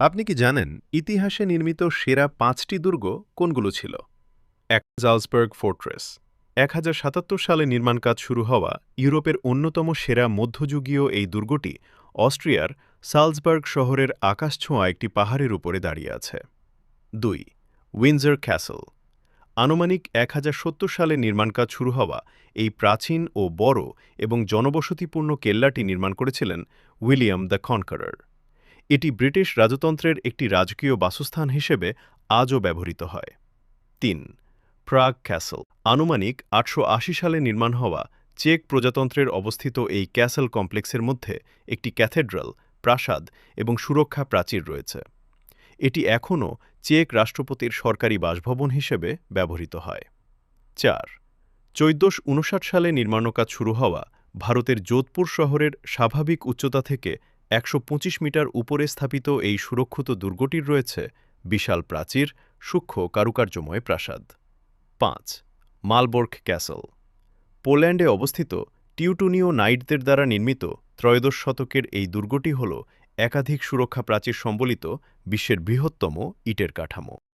আপনি কি জানেন ইতিহাসে নির্মিত সেরা পাঁচটি দুর্গ কোনগুলো ছিল? এক জালসবার্গ ফোর্ট্রেস। এক সালে নির্মাণ কাজ শুরু হওয়া ইউরোপের অন্যতম সেরা মধ্যযুগীয় এই দুর্গটি অস্ট্রিয়ার সালসবার্গ শহরের আকাশছোঁয়া একটি পাহাড়ের উপরে দাঁড়িয়ে আছে। দুই উইন্জার ক্যাসল। আনুমানিক এক সালে নির্মাণ কাজ শুরু হওয়া এই প্রাচীন ও বড় এবং জনবসতিপূর্ণ কেল্লাটি নির্মাণ করেছিলেন উইলিয়াম দ্য কনকারার। এটি ব্রিটিশ রাজতন্ত্রের একটি রাজকীয় বাসস্থান হিসেবে আজও ব্যবহৃত হয়। তিন, প্রাগ ক্যাসল। আনুমানিক আটশো আশি সালে নির্মাণ হওয়া চেক প্রজাতন্ত্রের অবস্থিত এই ক্যাসল কমপ্লেক্সের মধ্যে একটি ক্যাথেড্রাল, প্রাসাদ এবং সুরক্ষা প্রাচীর রয়েছে। এটি এখনও চেক রাষ্ট্রপতির সরকারি বাসভবন হিসেবে ব্যবহৃত হয়। চার, চৈদ্দশ উনষাট সালে নির্মাণকাজ শুরু হওয়া ভারতের যোধপুর শহরের স্বাভাবিক উচ্চতা থেকে একশো পঁচিশ মিটার উপরে স্থাপিত এই সুরক্ষিত দুর্গটির রয়েছে বিশাল প্রাচীর, সূক্ষ্ম কারুকার্যময় প্রাসাদ। পাঁচ, মালবোর্গ ক্যাসল। পোল্যান্ডে অবস্থিত টিউটুনীয় নাইটদের দ্বারা নির্মিত ত্রয়োদশ শতকের এই দুর্গটি হল একাধিক সুরক্ষা প্রাচীর সম্বলিত বিশ্বের বৃহত্তম ইটের কাঠামো।